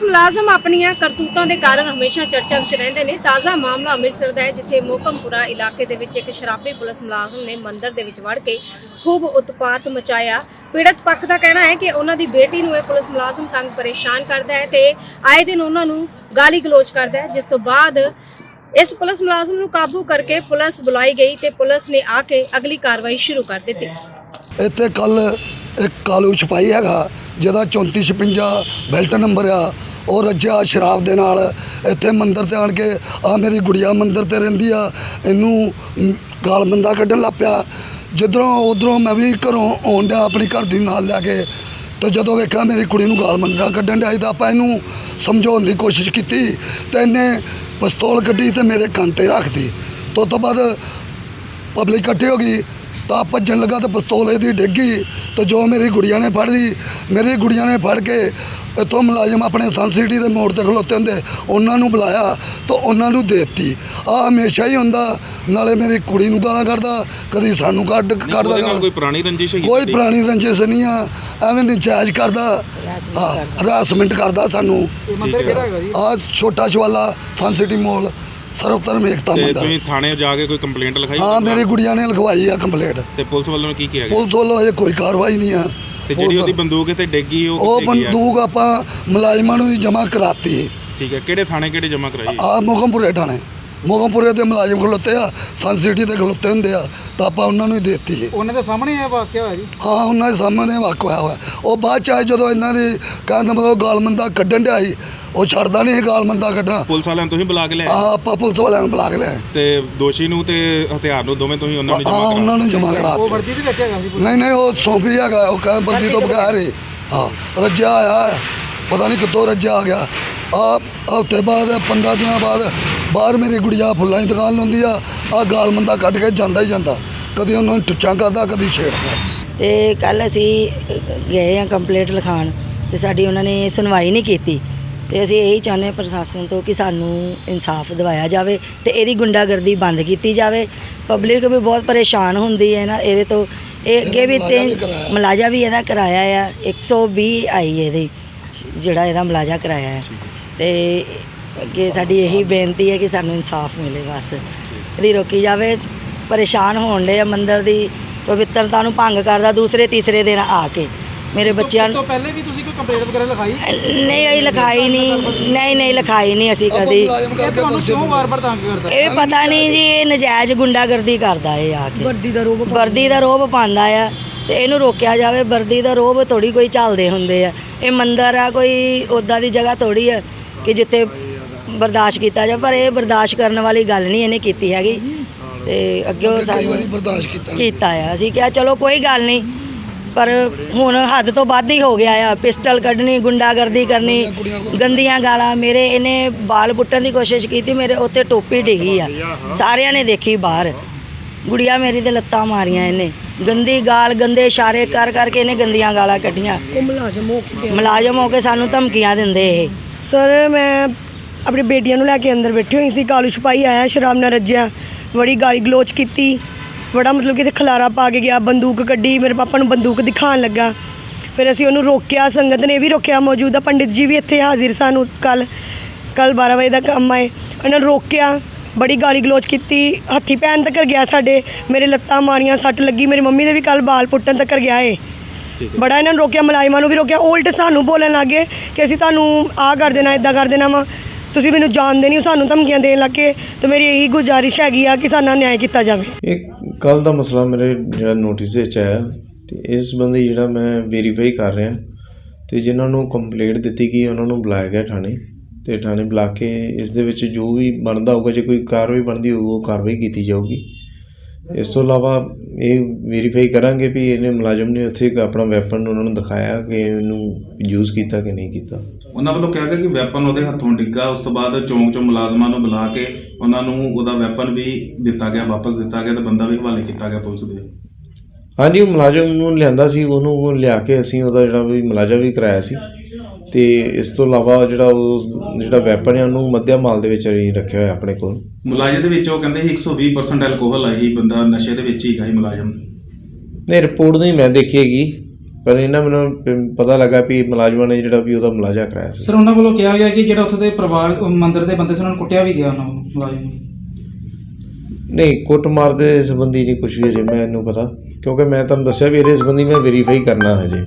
Police ਮੁਲਾਜ਼ਮ ਆਪਣੀਆਂ ਕਰਤੂਤਾਂ ਦੇ ਕਾਰਨ ਹਮੇਸ਼ਾ ਚਰਚਾ ਵਿੱਚ ਰਹਿੰਦੇ ਨੇ। ਤਾਜ਼ਾ ਮਾਮਲਾ ਅੰਮ੍ਰਿਤਸਰ ਦਾ ਹੈ, ਜਿੱਥੇ ਮੋਕਮਪੁਰਾ ਇਲਾਕੇ ਦੇ ਵਿੱਚ ਇੱਕ ਸ਼ਰਾਬੀ ਪੁਲਿਸ ਮੁਲਾਜ਼ਮ ਨੇ ਮੰਦਿਰ ਦੇ ਵਿੱਚ ਵੜ ਕੇ ਖੂਬ ਉਤਪਾਤ ਮਚਾਇਆ। ਪੀੜਤ ਪੱਖ ਦਾ ਕਹਿਣਾ ਹੈ ਕਿ ਉਹਨਾਂ ਦੀ ਬੇਟੀ ਨੂੰ ਇਹ ਪੁਲਿਸ ਮੁਲਾਜ਼ਮ ਤੰਗ ਪਰੇਸ਼ਾਨ ਕਰਦਾ ਹੈ ਤੇ ਆਏ ਦਿਨ ਉਹਨਾਂ ਨੂੰ ਗਾਲੀ ਗਲੋਚ ਕਰਦਾ ਹੈ, ਜਿਸ ਤੋਂ ਬਾਅਦ ਇਸ ਪੁਲਿਸ ਮੁਲਾਜ਼ਮ ਨੂੰ ਕਾਬੂ ਕਰਕੇ ਪੁਲਿਸ ਬੁਲਾਈ ਗਈ ਤੇ ਪੁਲਿਸ ਨੇ ਆ ਕੇ ਅਗਲੀ ਕਾਰਵਾਈ ਸ਼ੁਰੂ ਕਰ ਦਿੱਤੀ। ਇੱਥੇ ਕੱਲ ਇੱਕ ਕਾਲੂ ਛਪਾਈ ਹੈਗਾ, ਜਿਹਦਾ 3456 ਬੈਲਟ ਨੰਬਰ ਆ ਉਹ ਰੱਜਿਆ ਸ਼ਰਾਬ ਦੇ ਨਾਲ ਇੱਥੇ ਮੰਦਰ ਤੇ ਆਣ ਕੇ ਆ ਮੇਰੀ ਗੁੜੀਆ ਮੰਦਰ ਤੇ ਰਹਿੰਦੀ ਆ, ਇਹਨੂੰ ਗਾਲ ਬੰਦਾ ਕੱਢਣ ਲੱਗ ਪਿਆ। ਜਿੱਧਰੋਂ ਉਧਰੋਂ ਮੈਂ ਵੀ ਘਰੋਂ ਆਉਣ ਡਿਆ ਆਪਣੀ ਘਰ ਦੀ ਨਾਲ ਲੈ ਕੇ, ਤੇ ਜਦੋਂ ਵੇਖਿਆ ਮੇਰੀ ਕੁੜੀ ਨੂੰ ਗਾਲ ਮੰਦਰਾ ਕੱਢਣ ਡਿਆ ਤਾਂ ਆਪਾਂ ਇਹਨੂੰ ਸਮਝਾਉਣ ਦੀ ਕੋਸ਼ਿਸ਼ ਕੀਤੀ ਤੇ ਇਹਨੇ ਪਿਸਤੌਲ ਕੱਢੀ ਤੇ ਮੇਰੇ ਕੰਨ ਤੇ ਰੱਖਤੀ ਤੋਂ ਤੋਂ ਬਾਅਦ ਪਬਲਿਕ ਇਕੱਠੀ ਹੋ ਗਈ। ਤਾਂ ਭੱਜਣ ਲੱਗਾ ਤਾਂ ਪਿਸਤੌਲ ਇਹਦੀ ਡਿੱਗੀ ਤੇ ਜੋ ਮੇਰੀ ਗੁੜੀਆ ਨੇ ਫੜ ਲਈ ਮੇਰੀ ਗੁੜੀਆ ਨੇ ਫੜ ਕੇ ਇੱਥੋਂ ਮੁਲਾਜ਼ਮ ਆਪਣੇ ਸਨ ਸਿਟੀ ਦੇ ਮੋੜ ਤੇ ਖਲੋਤੇ ਹੁੰਦੇ ਉਹਨਾਂ ਨੂੰ ਬੁਲਾਇਆ ਤਾਂ ਉਹਨਾਂ ਨੂੰ ਦੇਤੀ। ਆ ਹਮੇਸ਼ਾ ਹੀ ਹੁੰਦਾ ਨਾਲੇ ਮੇਰੀ ਕੁੜੀ ਨੂੰ ਗਾਲਾਂ ਕੱਢਦਾ ਕਦੀ ਸਾਨੂੰ ਕੱਢ ਕੱਢਦਾ ਉਹਦੇ ਨਾਲ। ਕੋਈ ਪੁਰਾਣੀ ਰੰਜਿਸ਼ ਹੈਗੀ ਕੋਈ? ਪੁਰਾਣੀ ਰੰਜਿਸ਼ ਨਹੀਂ ਆ ਐਵੇਂ ਨਜਾਇਜ਼ ਕਰਦਾ। ਹਾਂ ਹਰਾਸਮੈਂਟ ਕਰਦਾ ਸਾਨੂੰ। ਮੰਦਿਰ ਕਿਹੜਾ ਹੈਗਾ ਜੀ? ਆ ਛੋਟਾ ਸ਼ਵਾਲਾ ਸਨ ਸਿਟੀ ਮੋਲ ਸਰਵਧਰਮ ਏਕਤਾ ਤੇ ਮੰਦਰ ਤੁਸੀਂ ਥਾਣੇ ਜਾ ਕੇ ਕੋਈ ਕੰਪਲੇਂਟ ਲਿਖਾਈ? ਹਾਂ ਮੇਰੀ ਗੁੜੀਆ ਨੇ ਲਿਖਵਾਈ ਆ ਕੰਪਲੇਂਟ ਤੇ ਪੁਲਿਸ ਵੱਲੋਂ ਕੀ ਕਿਹਾ ਗਿਆ? ਪੁਲਿਸ ਵੱਲੋਂ ਅਜੇ ਕੋਈ ਕਾਰਵਾਈ ਨਹੀਂ ਆ। ਤੇ ਜਿਹੜੀ ਉਹਦੀ ਬੰਦੂਕ ਤੇ ਡਿੱਗੀ ਉਹ ਉਹ ਕਿੱਥੇ ਗਈ ਆ? ਬੰਦੂਕ ਆਪਾਂ ਮੁਲਾਜ਼ਮਾਂ ਨੂੰ ਜਮ੍ਹਾਂ ਕਰਾਤੀ। ਠੀਕ ਹੈ ਕਿਹੜੇ ਥਾਣੇ ਕਿਹੜੇ ਜਮ੍ਹਾਂ ਕਰਾਈ? ਆ ਮੋਗਮਪੁਰੇ ਥਾਣੇ। ਮੋਗਮਪੁਰੇ ਦੇ ਮੁਲਾਜ਼ਮ ਖਲੋਤੇ ਆ ਸਨ ਸਿਟੀ ਦੇ ਖਲੋਤੇ ਹੁੰਦੇ ਆ ਤਾਂ ਆਪਾਂ ਉਹਨਾਂ ਨੂੰ ਹੀ ਦੇਤੀ। ਉਹਨਾਂ ਦੇ ਸਾਹਮਣੇ ਇਹ ਵਾਕਿਆ ਹੋਇਆ ਜੀ? ਹਾਂ ਉਹਨਾਂ ਦੇ ਸਾਹਮਣੇ ਵਾਕਿਆ ਹੋਇਆ। ਉਹ ਬਾਅਦ ਚ ਆਏ ਜਦੋਂ ਇਹਨਾਂ ਦੀ ਕਹਿੰਦਾ ਮਤਲਬ ਗਾਲਮੰਦਾ ਕੱਢਣ ਡਿਆ ਸੀ ਉਹ ਛੱਡਦਾ ਨਹੀਂ ਸੀ ਗਾਲਮੰਦਾ ਕੱਢਣਾ। ਪੁਲਿਸ ਵਾਲਿਆਂ ਨੂੰ ਤੁਸੀਂ ਬੁਲਾ ਕੇ ਆ ਲਿਆਏ ਆਪਾਂ ਪੁਲਿਸ ਵਾਲਿਆਂ ਨੂੰ ਬੁਲਾ ਕੇ ਲਿਆਏ। ਤੇ ਦੋਸ਼ੀ ਨੂੰ ਤੇ ਹਥਿਆਰ ਨੂੰ ਦੋਵੇਂ ਤੁਸੀਂ ਉਹਨਾਂ ਨੂੰ ਹਾਂ ਉਹਨਾਂ ਨੂੰ ਜਮ੍ਹਾਂ ਉਹ ਕਰਾਤੀ ਵਰਦੀ ਦੇ ਵਿੱਚ ਹੈਗਾ ਸੀ ਨਹੀਂ ਨਹੀਂ ਉਹ ਸੌਂਪੀ ਹੈਗਾ ਉਹ ਕਹਿੰਦਾ ਬੰਦੀ ਤੋਂ ਬਗੈਰ ਹੀ। ਹਾਂ ਰੱਜਿਆ ਆਇਆ ਹੈ। ਪਤਾ ਨਹੀਂ ਕਿੱਥੋਂ ਰੱਜਿਆ ਆ ਗਿਆ। ਆ ਹਫ਼ਤੇ ਬਾਅਦ 15 ਦਿਨਾਂ ਬਾਅਦ ਬਾਹਰ ਮੇਰੀ ਗੁੜੀਆ ਫੁੱਲਾਂ ਦੀ ਦੁਕਾਨ ਲਾਉਂਦੀ ਆ ਆ ਗਾਲ ਮੰਦਾ ਕੱਢ ਕੇ ਜਾਂਦਾ ਹੀ ਜਾਂਦਾ। ਕਦੀ ਉਹਨਾਂ ਨੂੰ ਟੁੱਚਾਂ ਕਰਦਾ ਕਦੀ ਛੇੜਦਾ। ਤੇ ਕੱਲ ਅਸੀਂ ਗਏ ਆ ਕੰਪਲੇਂਟ ਲਿਖਾਣ ਤੇ ਸਾਡੀ ਉਹਨਾਂ ਨੇ ਸੁਣਵਾਈ ਨਹੀਂ ਕੀਤੀ। ਤੇ ਅਸੀਂ ਇਹੀ ਚਾਹੁੰਦੇ ਹਾਂ ਪ੍ਰਸ਼ਾਸਨ ਤੋਂ ਕਿ ਸਾਨੂੰ ਇਨਸਾਫ ਦਿਵਾਇਆ ਜਾਵੇ ਤੇ ਇਹਦੀ ਗੁੰਡਾਗਰਦੀ ਬੰਦ ਕੀਤੀ ਜਾਵੇ। ਪਬਲਿਕ ਵੀ ਬਹੁਤ ਪਰੇਸ਼ਾਨ ਹੁੰਦੀ ਹੈ ਨਾ ਇਹਦੇ ਤੋਂ ਇਹ ਅੱਗੇ ਵੀ ਤਿੰਨ। ਮਲਾਜਾ ਵੀ ਇਹਦਾ ਕਰਾਇਆ ਆ 120 ਆਈ ਇਹਦੀ ਜਿਹੜਾ ਇਹਦਾ ਮਲਾਜਾ ਕਰਾਇਆ ਹੈ। ਤੇ ਅੱਗੇ ਸਾਡੀ ਇਹੀ ਬੇਨਤੀ ਹੈ ਕਿ ਸਾਨੂੰ ਇਨਸਾਫ ਮਿਲੇ ਬਸ। ਇਹਦੀ ਰੋਕੀ ਜਾਵੇ ਪਰੇਸ਼ਾਨ ਹੋਣ ਦੇ ਮੰਦਰ ਦੀ ਪਵਿੱਤਰਤਾ ਨੂੰ ਭੰਗ ਕਰਦਾ ਦੂਸਰੇ ਤੀਸਰੇ ਦਿਨ ਆ ਕੇ। ਮੇਰੇ ਬੱਚਿਆਂ ਤੋਂ ਪਹਿਲੇ ਵੀ ਤੁਸੀਂ ਕੋਈ ਕੰਪਲੇਂਟ ਵਗੈਰਾ ਲਿਖਾਈ? ਨਹੀਂ ਇਹ ਲਿਖਾਈ ਨਹੀਂ। ਨਹੀਂ ਨਹੀਂ ਲਿਖਾਈ ਨਹੀਂ ਅਸੀਂ ਕਦੀ। ਇਹ ਪਤਾ ਨਹੀਂ ਜੀ ਇਹ ਨਜਾਇਜ਼ ਗੁੰਡਾਗਰਦੀ ਕਰਦਾ ਇਹ ਆ ਕੇ। ਵਰਦੀ ਦਾ ਰੋਬ ਵਰਦੀ ਦਾ ਰੋਬ ਪਾਉਂਦਾ ਆ ਤੇ ਇਹਨੂੰ ਰੋਕਿਆ ਜਾਵੇ। ਵਰਦੀ ਦਾ ਰੋਬ ਥੋੜੀ ਕੋਈ ਚੱਲਦੇ ਹੁੰਦੇ ਆ। ਇਹ ਮੰਦਰ ਆ ਕੋਈ ਉਦਾਂ ਦੀ ਜਗ੍ਹਾ ਥੋੜੀ ਆ ਕਿ ਜਿੱਥੇ ਬਰਦਾਸ਼ਤ ਕੀਤਾ ਜਾ ਪਰ ਇਹ ਬਰਦਾਸ਼ਤ ਕਰਨ ਵਾਲੀ ਗੱਲ ਨਹੀਂ ਇਹਨੇ ਕੀਤੀ ਹੈਗੀ। ਤੇ ਅੱਗੇ ਉਹ ਕਈ ਵਾਰੀ ਸਾਨੂੰ ਬਰਦਾਸ਼ਤ ਕੀਤਾ। ਕੀਤਾ ਆ। ਅਸੀਂ ਕਿਹਾ ਚਲੋ ਕੋਈ ਗੱਲ ਨਹੀਂ ਪਰ ਹੁਣ ਹੱਦ ਤੋਂ ਵੱਧ ਹੀ ਹੋ ਗਿਆ ਆ। ਪਿਸਟਲ ਕੱਢਣੀ ਗੁੰਡਾਗਰਦੀ ਕਰਨੀ ਗੰਦੀਆਂ ਗਾਲਾਂ। ਮੇਰੇ ਇਹਨੇ ਬਾਲ ਪੁੱਟਣ ਦੀ ਕੋਸ਼ਿਸ਼ ਕੀਤੀ ਮੇਰੇ ਉੱਤੇ ਟੋਪੀ ਡਿੱਗੀ ਆ। ਸਾਰਿਆਂ ਨੇ ਦੇਖੀ ਬਾਹਰ। ਗੁੜੀਆ ਮੇਰੀ ਤੇ ਲੱਤਾਂ ਮਾਰੀਆਂ ਇਹਨੇ। ਗੰਦੀ ਗਾਲ ਗੰਦੇ ਇਸ਼ਾਰੇ ਕਰ ਕਰਕੇ ਇਹਨੇ ਗੰਦੀਆਂ ਗਾਲਾਂ ਕੱਢੀਆਂ। ਮੁਲਾਜ਼ਮ ਹੋ ਕੇ ਮੁਲਾਜ਼ਮ ਹੋ ਕੇ ਸਾਨੂੰ ਧਮਕੀਆਂ ਦਿੰਦੇ ਇਹ। ਸਰ ਮੈਂ ਆਪਣੀ ਬੇਟੀਆਂ ਨੂੰ ਲੈ ਕੇ ਅੰਦਰ ਬੈਠੀ ਹੋਈ ਸੀ ਕਾਲੂ ਛਪਾਈ ਆਇਆ ਸ਼ਰਾਬ ਨਾਲ ਰੱਜਿਆ ਬੜੀ ਗਾਲੀ ਗਲੋਚ ਕੀਤੀ ਬੜਾ ਮਤਲਬ ਕਿ ਤੇ ਖਲਾਰਾ ਪਾ ਕੇ ਗਿਆ ਬੰਦੂਕ ਕੱਢੀ ਮੇਰੇ ਪਾਪਾ ਨੂੰ ਬੰਦੂਕ ਦਿਖਾਉਣ ਲੱਗਾ। ਫਿਰ ਅਸੀਂ ਉਹਨੂੰ ਰੋਕਿਆ ਸੰਗਤ ਨੇ ਵੀ ਰੋਕਿਆ ਮੌਜੂਦਾ ਪੰਡਿਤ ਜੀ ਵੀ ਇੱਥੇ ਹਾਜ਼ਰ ਸਨ ਕੱਲ ਕੱਲ 12 ਵਜੇ ਦਾ ਕੰਮ ਆਏ ਉਹਨਾਂ ਨੂੰ ਰੋਕਿਆ ਬੜੀ ਗਾਲੀ ਗਲੋਚ ਕੀਤੀ ਹੱਥੀ ਪੈਣ ਤੱਕ ਗਿਆ ਸਾਡੇ ਮੇਰੇ ਲੱਤਾਂ ਮਾਰੀਆਂ ਸੱਟ ਲੱਗੀ ਮੇਰੀ ਮੰਮੀ ਦੇ ਵੀ ਕੱਲ ਬਾਲ ਪੁੱਟਣ ਤੱਕ ਗਿਆ ਏ। ਬੜਾ ਇਹਨਾਂ ਨੂੰ ਰੋਕਿਆ ਮਲਾਈਮਾਂ ਨੂੰ ਵੀ ਰੋਕਿਆ ਉਲਟ ਸਾਨੂੰ ਬੋਲਣ ਲੱਗੇ ਕਿ ਅਸੀਂ ਤੁਹਾਨੂੰ ਆਹ ਕਰ ਦੇਣਾ ਇਦਾਂ ਕਰ ਦੇਣਾ ਵਾ। ਤੁਸੀਂ ਮੈਨੂੰ ਜਾਣਦੇ ਨਹੀਂ ਹੋ ਸਾਨੂੰ ਧਮਕੀਆਂ ਦੇਣ ਲੱਗੇ ਤੇ ਮੇਰੀ ਇਹੀ ਗੁਜ਼ਾਰਿਸ਼ ਹੈਗੀ ਆ ਕਿ ਸਾਡਾ ਨਿਆਂ ਕੀਤਾ ਜਾਵੇ। ਇਹ ਕੱਲ ਦਾ ਮਸਲਾ ਮੇਰੇ ਜਿਹੜਾ ਨੋਟਿਸ ਵਿੱਚ ਆਇਆ ਤੇ ਇਸ ਸੰਬੰਧੀ ਜਿਹੜਾ ਮੈਂ ਵੈਰੀਫਾਈ ਕਰ ਰਿਹਾ ਤੇ ਜਿਨ੍ਹਾਂ ਨੂੰ ਕੰਪਲੇਂਟ ਦਿੱਤੀ ਗਈ, ਉਹਨਾਂ ਨੂੰ ਬੁਲਾਇਆ ਗਿਆ ਥਾਣੇ ਤੇ ਥਾਣੇ ਬੁਲਾ ਕੇ ਇਸ ਦੇ ਵਿੱਚ ਜੋ ਵੀ ਬਣਦਾ ਹੋਊਗਾ, ਜੇ ਕੋਈ ਕਾਰਵਾਈ ਬਣਦੀ ਹੋਊ ਉਹ ਕਾਰਵਾਈ ਕੀਤੀ ਜਾਊਗੀ। ਇਸ ਤੋਂ ਇਲਾਵਾ ਇਹ ਵੈਰੀਫਾਈ ਕਰਾਂਗੇ ਵੀ ਇਹਨੇ ਮੁਲਾਜ਼ਮ ਨੇ ਉੱਥੇ ਇੱਕ ਆਪਣਾ ਵੈਪਨ ਉਹਨਾਂ ਨੂੰ ਦਿਖਾਇਆ ਕਿ ਇਹਨੂੰ ਯੂਜ਼ ਕੀਤਾ ਕਿ ਨਹੀਂ ਕੀਤਾ। ਉਹਨਾਂ ਵੱਲੋਂ ਕਿਹਾ ਗਿਆ ਕਿ ਵੈਪਨ ਉਹਦੇ ਹੱਥੋਂ ਡਿੱਗਾ ਉਸ ਤੋਂ ਬਾਅਦ ਚੌਂਕ ਚੋਂ ਮੁਲਾਜ਼ਮਾਂ ਨੂੰ ਬੁਲਾ ਕੇ ਉਹਨਾਂ ਨੂੰ ਉਹਦਾ ਵੈਪਨ ਵੀ ਦਿੱਤਾ ਗਿਆ ਵਾਪਸ ਦਿੱਤਾ ਗਿਆ ਤੇ ਬੰਦਾ ਵੀ ਹਵਾਲੇ ਕੀਤਾ ਗਿਆ ਪੁਲਿਸ ਦੇ। ਹਾਂਜੀ ਉਹ ਮੁਲਾਜ਼ਮ ਨੂੰ ਲਿਆਂਦਾ ਸੀ ਉਹਨੂੰ ਉਹ ਲਿਆ ਕੇ ਅਸੀਂ ਉਹਦਾ ਜਿਹੜਾ ਵੀ ਮੁਲਾਜ਼ਾ ਵੀ ਕਰਾਇਆ ਸੀ ਤੇ ਇਸ ਤੋਂ ਇਲਾਵਾ ਜਿਹੜਾ ਉਹ ਜਿਹੜਾ ਵੈਪਨ ਹੈ ਉਹਨੂੰ ਮੱਧਿਆ ਮਾਲ ਦੇ ਵਿੱਚ ਅਸੀਂ ਰੱਖਿਆ ਹੋਇਆ ਆਪਣੇ ਕੋਲ। ਮੁਲਾਜ਼ਮ ਦੇ ਵਿੱਚ ਉਹ ਕਹਿੰਦੇ ਸੀ 120% ਐਲਕੋਹਲ ਆਈ ਬੰਦਾ ਨਸ਼ੇ ਦੇ ਵਿੱਚ ਹੀ ਸੀ ਮੁਲਾਜ਼ਮ। ਨਹੀਂ ਰਿਪੋਰਟ ਨਹੀਂ ਮੈਂ ਦੇਖੀ ਹੈਗੀ। ਪਰ ਇਹਨਾਂ ਮੈਨੂੰ ਪ- ਪਤਾ ਲੱਗਾ ਵੀ ਮੁਲਾਜ਼ਮਾਂ ਨੇ ਜਿਹੜਾ ਵੀ ਉਹਦਾ ਮੁਲਾਜ਼ਾ ਕਰਾਇਆ ਸੀ। ਸਰ ਉਹਨਾਂ ਵੱਲੋਂ ਕਿਹਾ ਗਿਆ ਕਿ ਜਿਹੜਾ ਉੱਥੇ ਦੇ ਪਰਿਵਾਰ ਉਹ ਮੰਦਿਰ ਦੇ ਬੰਦੇ ਸੀ ਉਹਨਾਂ ਨੂੰ ਕੁੱਟਿਆ ਵੀ ਗਿਆ ਉਹਨਾਂ ਨੂੰ ਮੁਲਾਜ਼ਮ ਨੂੰ। ਨਹੀਂ ਕੁੱਟਮਾਰ ਦੇ ਸੰਬੰਧੀ ਨਹੀਂ ਕੁਝ ਵੀ ਅਜੇ ਮੈਨੂੰ ਪਤਾ। ਕਿਉਂਕਿ ਮੈਂ ਤੁਹਾਨੂੰ ਦੱਸਿਆ ਵੀ ਇਹਦੇ ਸੰਬੰਧੀ ਮੈਂ ਵੈਰੀਫਾਈ ਕਰਨਾ ਹਜੇ।